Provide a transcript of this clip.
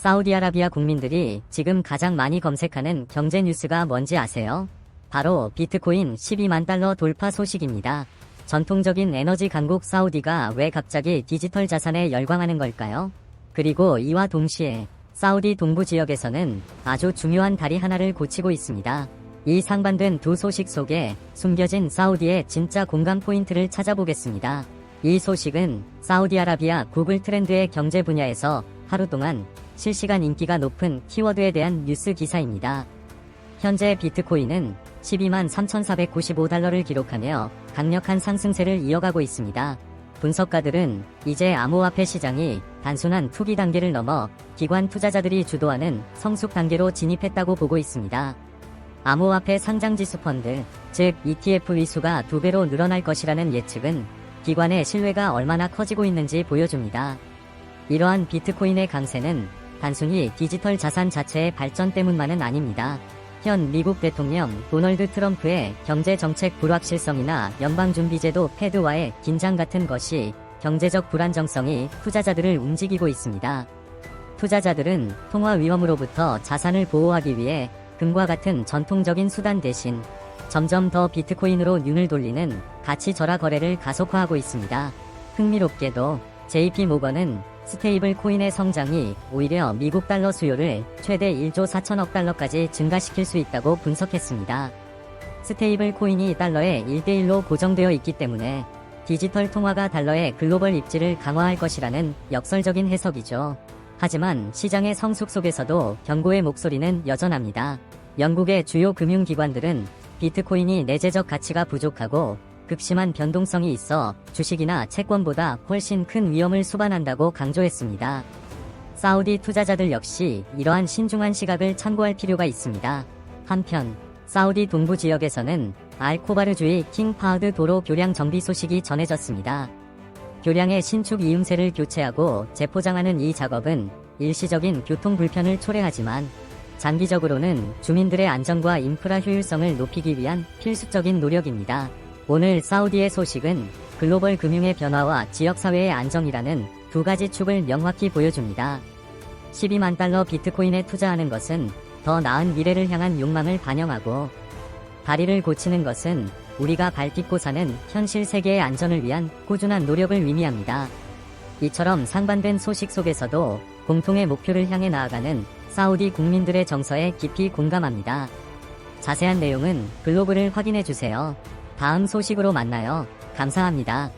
사우디아라비아 국민들이 지금 가장 많이 검색하는 경제 뉴스가 뭔지 아세요? 바로 비트코인 12만 달러 돌파 소식입니다. 전통적인 에너지 강국 사우디가 왜 갑자기 디지털 자산에 열광하는 걸까요? 그리고 이와 동시에 사우디 동부 지역에서는 아주 중요한 다리 하나를 고치고 있습니다. 이 상반된 두 소식 속에 숨겨진 사우디의 진짜 공감 포인트를 찾아보겠습니다. 이 소식은 사우디아라비아 구글 트렌드의 경제 분야에서 하루 동안 실시간 인기가 높은 키워드에 대한 뉴스 기사입니다. 현재 비트코인은 12만 3,495달러를 기록하며 강력한 상승세를 이어가고 있습니다. 분석가들은 이제 암호화폐 시장이 단순한 투기 단계를 넘어 기관 투자자들이 주도하는 성숙 단계로 진입했다고 보고 있습니다. 암호화폐 상장지수 펀드, 즉 ETF 위수가 두 배로 늘어날 것이라는 예측은 기관의 신뢰가 얼마나 커지고 있는지 보여줍니다. 이러한 비트코인의 강세는 단순히 디지털 자산 자체의 발전 때문만은 아닙니다. 현 미국 대통령 도널드 트럼프의 경제 정책 불확실성이나 연방준비제도 패드와의 긴장 같은 것이 경제적 불안정성이 투자자들을 움직이고 있습니다. 투자자들은 통화 위험으로부터 자산을 보호하기 위해 금과 같은 전통적인 수단 대신 점점 더 비트코인으로 눈을 돌리는 가치 절하 거래를 가속화하고 있습니다. 흥미롭게도 JP 모건은 스테이블 코인의 성장이 오히려 미국 달러 수요를 최대 1조 4천억 달러까지 증가시킬 수 있다고 분석했습니다. 스테이블 코인이 달러에 1대1로 고정되어 있기 때문에 디지털 통화가 달러의 글로벌 입지를 강화할 것이라는 역설적인 해석이죠. 하지만 시장의 성숙 속에서도 경고의 목소리는 여전합니다. 영국의 주요 금융기관들은 비트코인이 내재적 가치가 부족하고 극심한 변동성이 있어 주식이나 채권보다 훨씬 큰 위험을 수반한다고 강조했습니다. 사우디 투자자들 역시 이러한 신중한 시각을 참고할 필요가 있습니다. 한편 사우디 동부 지역에서는 알코바르주의 킹파우드 도로 교량 정비 소식이 전해졌습니다. 교량의 신축 이음새를 교체하고 재포장하는 이 작업은 일시적인 교통 불편을 초래하지만 장기적으로는 주민들의 안전과 인프라 효율성을 높이기 위한 필수적인 노력입니다. 오늘 사우디의 소식은 글로벌 금융의 변화와 지역사회의 안정이라는 두 가지 축을 명확히 보여줍니다. 12만 달러 비트코인에 투자하는 것은 더 나은 미래를 향한 욕망을 반영하고 다리를 고치는 것은 우리가 밟고 사는 현실 세계의 안전을 위한 꾸준한 노력을 의미합니다. 이처럼 상반된 소식 속에서도 공통의 목표를 향해 나아가는 사우디 국민들의 정서에 깊이 공감합니다. 자세한 내용은 블로그를 확인해 주세요. 다음 소식으로 만나요. 감사합니다.